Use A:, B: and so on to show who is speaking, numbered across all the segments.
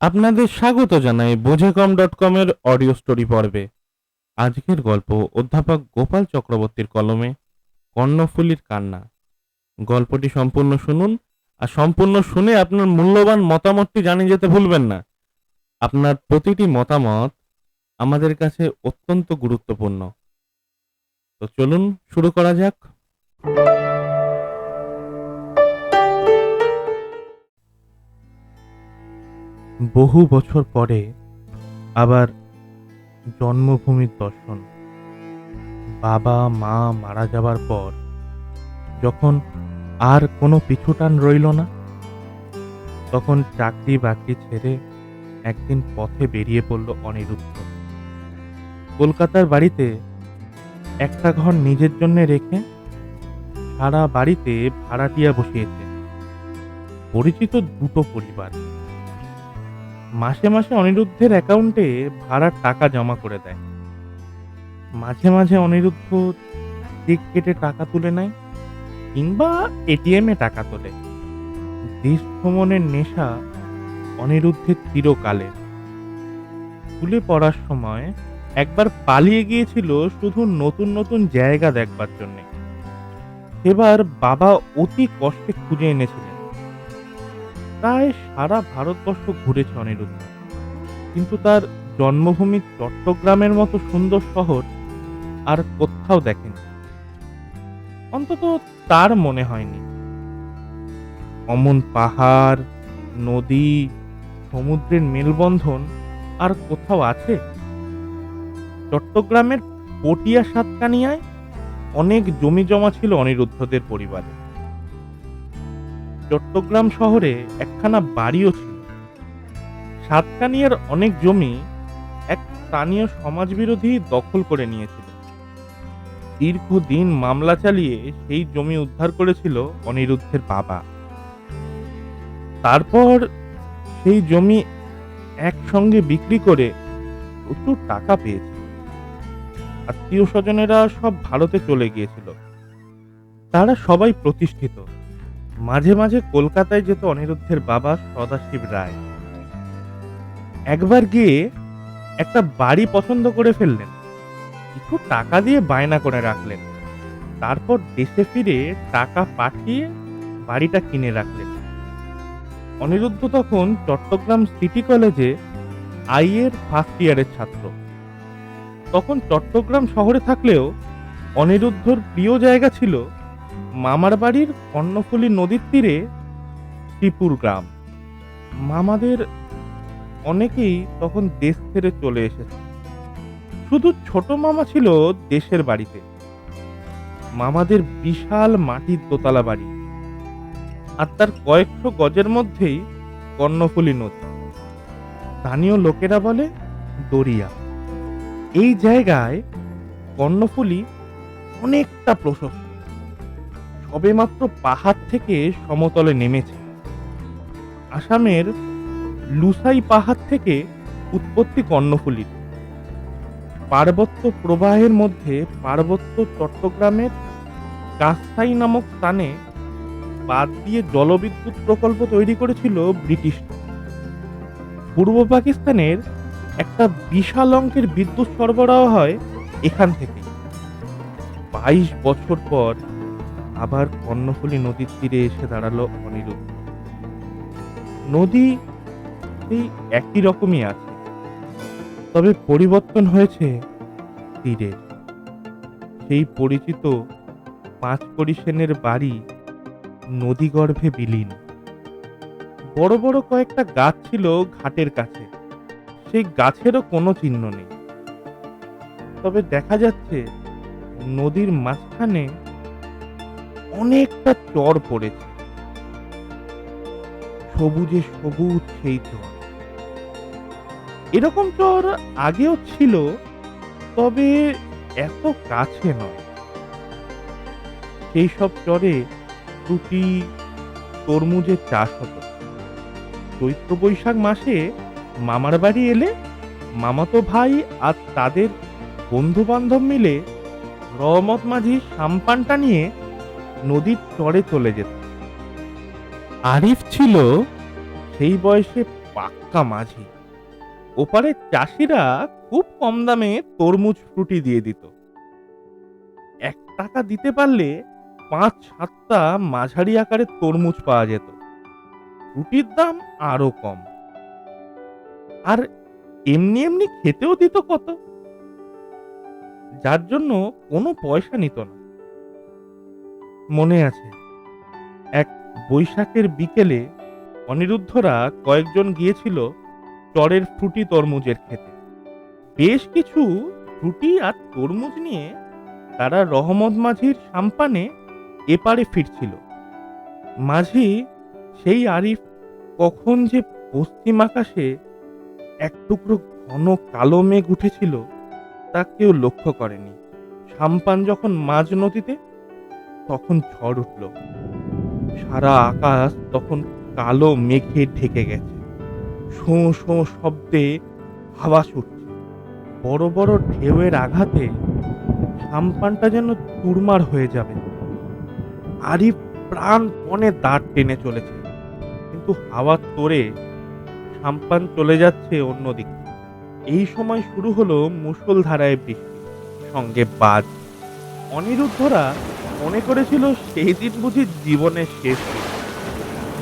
A: আপনাদের স্বাগত জানাই বোঝে কম ডট কমের অডিও স্টোরি পর্বে। আজকের গল্প অধ্যাপক গোপাল চক্রবর্তীর কলমে কর্ণফুলীর কান্না। গল্পটি সম্পূর্ণ শুনুন আর সম্পূর্ণ শুনে আপনার মূল্যবান মতামতটি জানিয়ে যেতে ভুলবেন না। আপনার প্রতিটি মতামত আমাদের কাছে অত্যন্ত গুরুত্বপূর্ণ। তো চলুন শুরু করা যাক। বহু বছর পরে আবার জন্মভূমির দর্শন। বাবা, মা মারা যাবার পর যখন আর কোনো পিছুটান রইল না, তখন চাকরি বাকরি ছেড়ে একদিন পথে বেরিয়ে পড়ল অনিরুদ্ধ। কলকাতার বাড়িতে একটা ঘর নিজের জন্য রেখে সারা বাড়িতে ভাড়াটিয়া বসিয়েছে। পরিচিত দুটো পরিবার। মাসে মাসে অনিরুদ্ধের অ্যাকাউন্টে ভাড়ার টাকা জমা করে দেয়। মাঝে মাঝে অনিরুদ্ধ চেক কেটে টাকা তুলে নেয় কিংবা এটিএমে টাকা তোলে। দেশ ভ্রমণের নেশা অনিরুদ্ধের চিরকালের স্কুলে পড়ার সময় একবার পালিয়ে গিয়েছিল শুধু নতুন নতুন জায়গা দেখবার জন্যে। সেবার বাবা অতি কষ্টে খুঁজে এনেছিলেন প্রায় সারা ভারতবর্ষ ঘুরেছে অনিরুদ্ধ। কিন্তু তার জন্মভূমি চট্টগ্রামের মতো সুন্দর শহর আর কোথাও দেখেনি। অন্তত তার মনে হয়নি। অমন পাহাড়, নদী, সমুদ্রের মেলবন্ধন আর কোথাও আছে? চট্টগ্রামের পটিয়া সাতকানিয়ায় অনেক জমি জমা ছিল অনিরুদ্ধদের পরিবারে। চট্টগ্রাম শহরে একখানা বাড়িও ছিল। সাতকানিয়ার অনেক জমি এক স্থানীয় সমাজবিরোধী দখল করে নিয়েছিল। দীর্ঘদিন মামলা চালিয়ে সেই জমি উদ্ধার করেছিল অনিরুদ্ধের বাবা। তারপর সেই জমি একসঙ্গে বিক্রি করে প্রচুর টাকা পেয়েছে আত্মীয় স্বজনেরা সব ভারতে চলে গিয়েছিল। তারা সবাই প্রতিষ্ঠিত। মাঝে মাঝে কলকাতায় যেত অনিরুদ্ধের বাবা সদাশিব রায়। একবার গিয়ে একটা বাড়ি পছন্দ করে ফেললেন। কিছু টাকা দিয়ে বায়না করে রাখলেন। তারপর দেশে ফিরে টাকা পাঠিয়ে বাড়িটা কিনে রাখলেন। অনিরুদ্ধ তখন চট্টগ্রাম সিটি কলেজে আইয়ের ফার্স্ট ইয়ারের ছাত্র। তখন চট্টগ্রাম শহরে থাকলেও অনিরুদ্ধর প্রিয় জায়গা ছিল মামার বাড়ির কর্ণফুলী নদীর তীরে শ্রীপুর গ্রাম। মামাদের অনেকেই তখন দেশ ছেড়ে চলে এসেছে। শুধু ছোট মামা ছিল দেশের বাড়িতে। মামাদের বিশাল মাটির দোতলা বাড়ি আর তার কয়েকশো গজের মধ্যেই কর্ণফুলী নদী। স্থানীয় লোকেরা বলে দরিয়া। এই জায়গায় কর্ণফুলী অনেকটা প্রশস্ত। সবেমাত্র পাহাড় থেকে সমতলে নেমেছে। আসামের লুসাই পাহাড় থেকে উৎপত্তি কর্ণফুলীর। পার্বত্য প্রবাহের মধ্যে পার্বত্য চট্টগ্রামের কাস্তাই নামক স্থানে বাদ দিয়ে জলবিদ্যুৎ প্রকল্প তৈরি করেছিল ব্রিটিশ। পূর্ব পাকিস্তানের একটা বিশাল অঙ্কের বিদ্যুৎ সরবরাহ হয় এখান থেকে। বাইশ বছর পর আবার কর্ণফুলী নদীর তীরে এসে দাঁড়াল অনিরুদ্ধ নদী সেই একই রকমই আছে, তবে পরিবর্তন হয়েছে তীরে। সেই পরিচিত পাঁচ সেনের বাড়ি নদীগর্ভে বিলীন। বড় বড় কয়েকটা গাছ ছিল ঘাটের কাছে, সেই গাছেরও কোনো চিহ্ন নেই। তবে দেখা যাচ্ছে নদীর মাঝখানে অনেকটা চর পড়েছে। সবুজে সবুজ সেই চর। এরকম চর আগেও ছিল, তবে এত কাছে নয়। সেই সব চরে রুটি তরমুজের চাষ হতো। চৈত্র বৈশাখ মাসে মামার বাড়ি এলে মামাতো ভাই আর তাদের বন্ধু বান্ধব মিলে রহমত মাঝি সাম্পানটা নিয়ে নদীর চরে চলে যেত। আরিফ ছিল সেই বয়সে পাক্কা মাঝি। ওপারে চাষিরা খুব কম দামে তরমুজ ফ্রুটি দিয়ে দিত। এক টাকা দিতে পারলে পাঁচ সাতটা মাঝারি আকারের তরমুজ পাওয়া যেত। ফ্রুটির দাম আরও কম। আর এমনি এমনি খেতেও দিত কত? যার জন্য কোনো পয়সা নিত না। মনে আছে। এক বৈশাখের বিকেলে অনিরুদ্ধরা কয়েকজন গিয়েছিল চরের ফ্রুটি তরমুজের খেতে বেশ কিছু ফ্রুটি আর তরমুজ নিয়ে তারা রহমত মাঝির সাম্পানে এপারে ফিরছিল। মাঝি, সেই আরিফ কখন যে পশ্চিম আকাশে এক টুকরো ঘন কালো মেঘ উঠেছিল তা কেউ লক্ষ্য করেনি। সাম্পান যখন মাঝ নদীতে তখন ঝড় উঠল। সারা আকাশ তখন কালো মেঘে ঢেকে গেছে। শোঁ শোঁ শব্দে হাওয়া ছুটছে বড় বড় ঢেউয়ের আঘাতে সাম্পানটা যেন চুরমার হয়ে যাবে। আরিফ প্রাণপণে দাঁত টেনে চলেছে। কিন্তু হাওয়ার তোরে সাম্পান চলে যাচ্ছে অন্যদিকে। এই সময় শুরু হলো মুষলধারায় বৃষ্টি, সঙ্গে বাজ। অনিরুদ্ধরা মনে করেছিল সেই দিন বুঝি জীবনের শেষ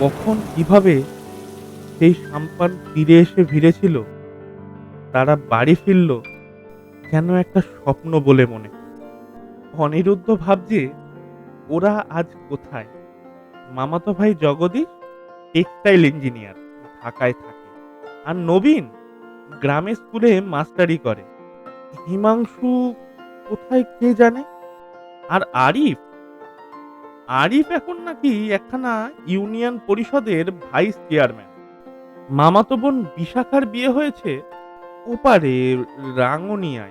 A: কখন কীভাবে সেই সাম্পান ফিরে এসে ভিড়েছিল, তারা বাড়ি ফিরল যেন একটা স্বপ্ন বলে মনে। অনিরুদ্ধ ভাবছে, ওরা আজ কোথায়? মামাতো ভাই জগদীশ টেক্সটাইল ইঞ্জিনিয়ার, ঢাকায় থাকে। আর নবীন গ্রামে স্কুলে মাস্টারি করে। হিমাংশু কোথায় কে জানে? আর আরিফ? আরিফ এখন নাকি একখানা ইউনিয়ন পরিষদের ভাইস চেয়ারম্যান। মামাতো বোন বিশাখার বিয়ে হয়েছে ওপারে রাঙ্গনিয়ায়।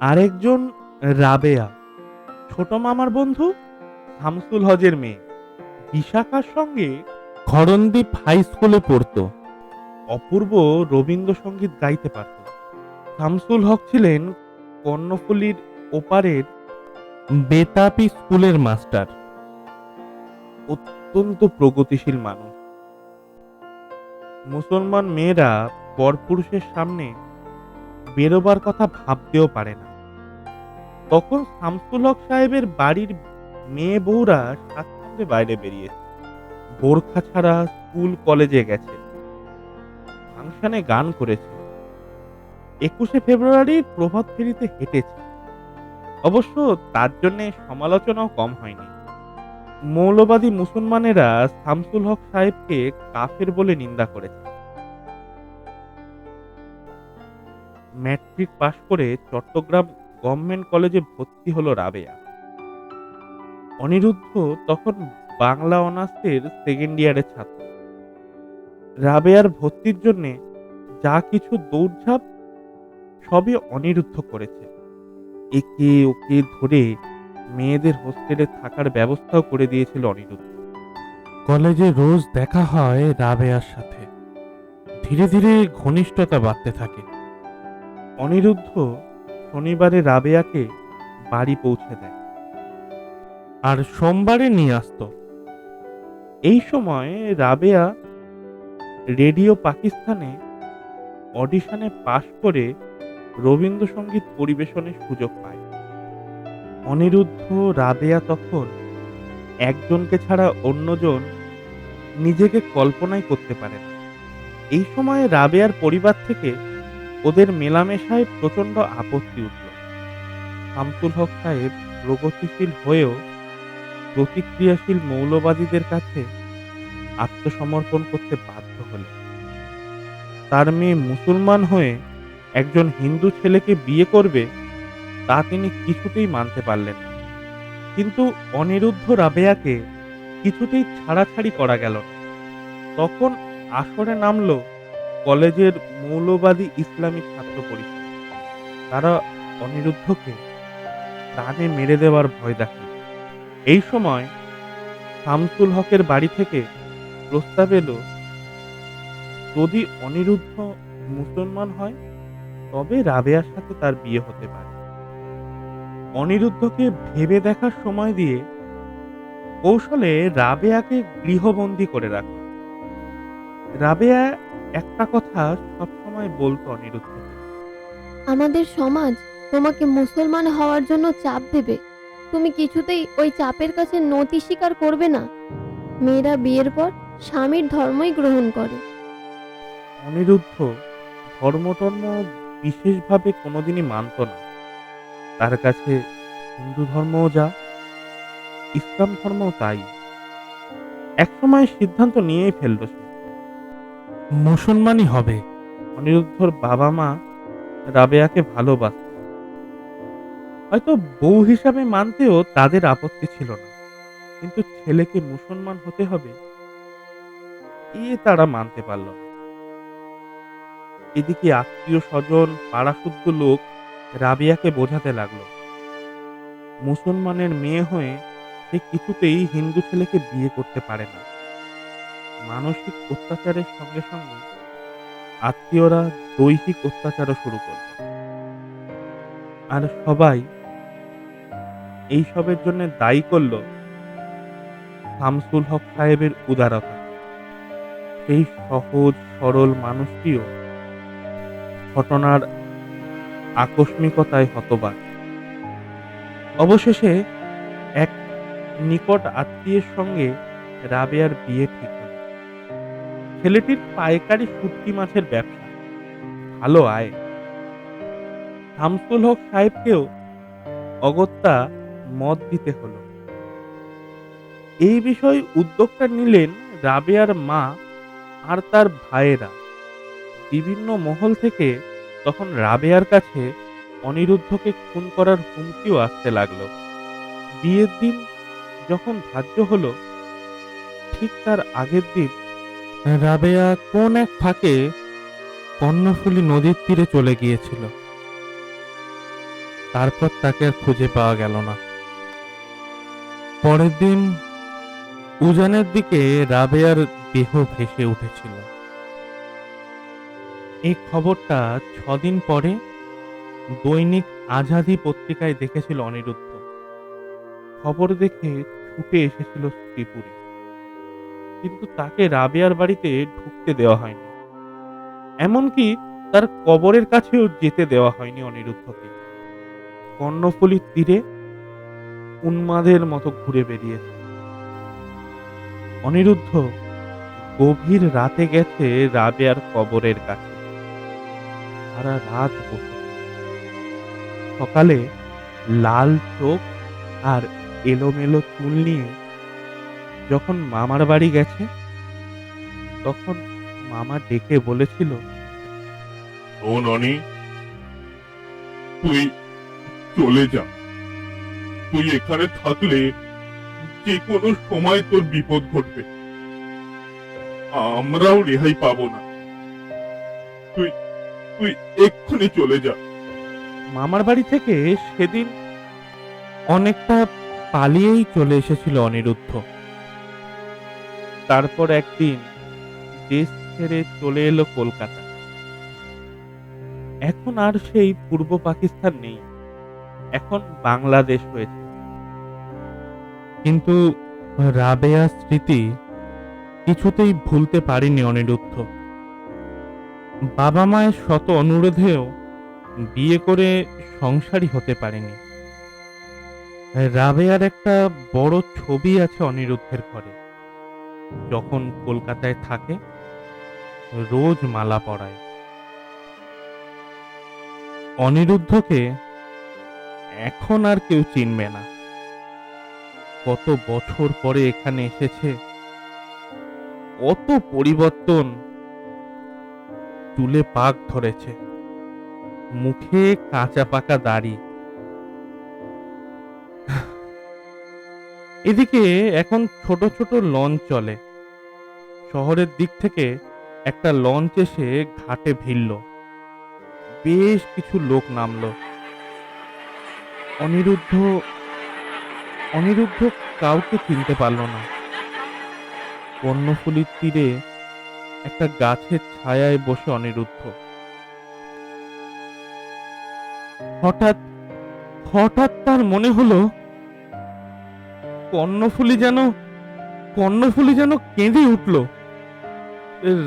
A: আরেকজন রাবেয়া, ছোট মামার বন্ধু শামসুল হজের মেয়ে। বিশাখার সঙ্গে খরণদ্বীপ হাই স্কুলে পড়তো। অপূর্ব রবীন্দ্রসঙ্গীত গাইতে পারত। শামসুল হক ছিলেন কর্ণফুলীর ওপারের বেতাপি স্কুলের মাস্টার। অত্যন্ত প্রগতিশীল মানুষ। মুসলমান মেয়েরা পরপুরুষের সামনে বেরোবার কথা ভাবতেও পারে না। তখন শামসুল হক সাহেবের বাড়ির মেয়ে বউরা স্বাচ্ছন্দ্যে বাইরে বেরিয়েছে বোরখা ছাড়া স্কুল কলেজে গেছে। ফাংশনে গান করেছে। একুশে ফেব্রুয়ারির প্রভাত ফেরিতে হেঁটেছে। অবশ্য তার জন্য সমালোচনাও কম হয়নি। মৌলবাদী মুসলমানেরা শামসুল হক সাহেবকে কাফের বলে নিন্দা করেছে। ম্যাট্রিক পাশ করে চট্টগ্রাম গভর্নমেন্ট কলেজে ভর্তি হলো রাবেয়া। অনিরুদ্ধ তখন বাংলা অনার্সের সেকেন্ড ইয়ারের ছাত্র। রাবেয়ার ভর্তির জন্যে যা কিছু দৌড়ঝাঁপ সবই অনিরুদ্ধ করেছে। একে ওকে ধরে মেয়েদের হোস্টেলে থাকার ব্যবস্থাও করে দিয়েছিল অনিরুদ্ধ। কলেজে রোজ দেখা হয় রাবেয়ার সাথে। ধীরে ধীরে ঘনিষ্ঠতা বাড়তে থাকে। অনিরুদ্ধ শনিবারে রাবেয়াকে বাড়ি পৌঁছে দেয়। আর সোমবারে নিয়ে আসতো। এই সময় রাবেয়া রেডিও পাকিস্তানে অডিশনে পাশ করে রবীন্দ্রসঙ্গীত পরিবেশনের সুযোগ পায়। অনিরুদ্ধ রাবেয়া তখন একজনকে ছাড়া অন্যজন নিজেকে কল্পনাই করতে পারে এই সময়ে রাবেয়ার পরিবার থেকে ওদের মেলামেশায় প্রচণ্ড আপত্তি উঠল। শামসুল হক সাহেব প্রগতিশীল হয়েও প্রতিক্রিয়াশীল মৌলবাদীদের কাছে আত্মসমর্পণ করতে বাধ্য হলেন। তার মেয়ে মুসলমান হয়ে একজন হিন্দু ছেলেকে বিয়ে করবে, তা তিনি কিছুতেই মানতে পারলেন না। কিন্তু অনিরুদ্ধ রাবেয়াকে কিছুতেই ছাড়াছাড়ি করা গেল তখন আসরে নামলো কলেজের মৌলবাদী ইসলামিক ছাত্র পরিষদ। তারা অনিরুদ্ধকে প্রাণে মেরে দেওয়ার ভয় দেখায়। এই সময় শামসুল হকের বাড়ি থেকে প্রস্তাব এলো, যদি অনিরুদ্ধ মুসলমান হয় তবে রাবেয়ার সাথে তার বিয়ে হতে পারে। অনিরুদ্ধকে ভেবে দেখার সময় দিয়ে কৌশলে রাবেয়াকে গৃহবন্দী করে রাখল রাবেয়া একটা কথা সবসময় বলতো অনিরুদ্ধকে।
B: আমাদের সমাজ তোমাকে মুসলমান হওয়ার জন্য চাপ দেবে। তুমি কিছুতেই ওই চাপের কাছে নতি স্বীকার করবে না। মেয়েরা বিয়ের পর স্বামীর ধর্মই গ্রহণ করে।
A: অনিরুদ্ধ ধর্মটর্ম বিশেষভাবে কোনোদিনই মানত না। তার কাছে হিন্দু ধর্মও যা ইসলাম ধর্মও তাই। একসময় সিদ্ধান্ত নিয়েই ফেলল সে। মুসলমানই হবে। অনিরুদ্ধর বাবা মা রাবেয়াকে ভালোবাসত। হয়তো বউ হিসাবে মানতেও তাদের আপত্তি ছিল না। কিন্তু ছেলেকে মুসলমান হতে হবে এ তারা মানতে পারল না। এদিকে আত্মীয় স্বজন, পাড়াশুদ্ধ লোক রাবিয়াকে বোঝাতে লাগল। মুসলমানের মেয়ে হয়ে সে কিছুতেই হিন্দু ছেলেকে বিয়ে করতে পারে না। মানসিক অত্যাচারের সঙ্গে সঙ্গে আত্মীয়রা দৈহিক অত্যাচারও শুরু করল। আর সবাই এইসবের জন্য দায়ী করল শামসুল হক সাহেবের উদারতা। সেই সহজ, সরল মানুষটিও ঘটনার আকস্মিকতায় হতবাক। অবশেষে এক নিকট আত্মীয়ের সঙ্গে রাবেয়ার বিয়ে ঠিক হল। ছেলেটির পাইকারি শুটকি মাছের ব্যবসা। ভালো আয়। শামসুল হক সাহেবকেও অগত্যা মত দিতে হলো। এই বিষয়ে উদ্যোগটা নিলেন রাবেয়ার মা আর তার ভাইয়েরা। বিভিন্ন মহল থেকে তখন রাবেয়ার কাছে অনিরুদ্ধকে খুন করার হুমকিও আসতে লাগল। বিয়ের দিন যখন ধার্য হলো, ঠিক তার আগের দিন রাবেয়া কোন এক ফাঁকে কর্ণফুলী নদীর তীরে চলে গিয়েছিল। তারপর তাকে আর খুঁজে পাওয়া গেল না। পরের দিন উজানের দিকে রাবেয়ার দেহ ভেসে উঠেছিল। এই খবরটা ছদিন পরে দৈনিক আজাদি পত্রিকায় দেখেছিল অনিরুদ্ধ। খবর দেখে ছুটে এসেছিল শ্রীপুরে। কিন্তু তাকে রাবেয়ার বাড়িতে ঢুকতে দেওয়া হয়নি। এমনকি তার কবরের কাছেও যেতে দেওয়া হয়নি অনিরুদ্ধকে। কর্ণফুলীর তীরে উন্মাদের মতো ঘুরে বেরিয়েছে অনিরুদ্ধ গভীর রাতে গেছে রাবেয়ার কবরের কাছে। সারা রাত বসে। সকালে লাল চোখ আর এলোমেলো চুল নিয়ে যখন মামার বাড়ি গেছে, তখন মামা ডেকে বলেছিল
C: তুই চলে যা। তুই এখানে থাকলে যে কোনো সময় তোর বিপদ ঘটবে। আমরাও রেহাই পাবো না। তুই তুই এক্ষুনি চলে যা।
A: মামার বাড়ি থেকে সেদিন অনেকটা পালিয়েই চলে এসেছিল অনিরুদ্ধ। তারপর একদিন দেশ ছেড়ে চলে এলো কলকাতা। এখন আর সেই পূর্ব পাকিস্তান নেই। এখন বাংলাদেশ হয়েছে। কিন্তু রাবেয়া স্মৃতি কিছুতেই ভুলতে পারিনি অনিরুদ্ধ। বাবা মায়ের শত অনুরোধেও বিয়ে করে সংসারী হতে পারেনি। রাবেয়ার একটা বড় ছবি আছে অনিরুদ্ধের ঘরে। যখন কলকাতায় থাকে, রোজ মালা পরায়। অনিরুদ্ধকে এখন আর কেউ চিনবে না। কত বছর পরে এখানে এসেছে, কত পরিবর্তন চুলে পাক ধরেছে। মুখে কাঁচা পাকা দাড়ি। এদিকে এখন ছোট ছোট লঞ্চ চলে। শহরের দিক থেকে একটা লঞ্চ এসে ঘাটে ভিড়ল। বেশ কিছু লোক নামলো। অনিরুদ্ধ অনিরুদ্ধ কাউকে চিনতে পারল না। কর্ণফুলির তীরে একটা গাছের ছায়ায় বসে অনিরুদ্ধ। হঠাৎ হঠাৎ তার মনে হলো, কর্ণফুলি যেন কর্ণফুলি যেন কেঁদে উঠল।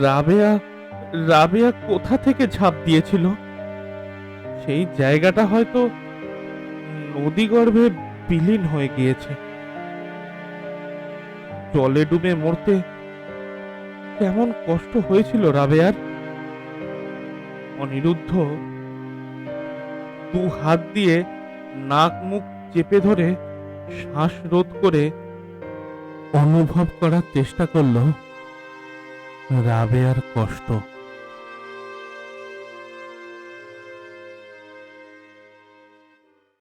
A: রাবেয়া রাবেয়া কোথা থেকে ঝাঁপ দিয়েছিল? সেই জায়গাটা হয়তো নদীগর্ভে বিলীন হয়ে গিয়েছে। জলে ডুবে মরতে কেমন কষ্ট হয়েছিল রাবেয়ার? অনিরুদ্ধ দু হাত দিয়ে নাক মুখ চেপে ধরে শ্বাস রোধ করে অনুভব করার চেষ্টা করল রাবেয়ার কষ্ট।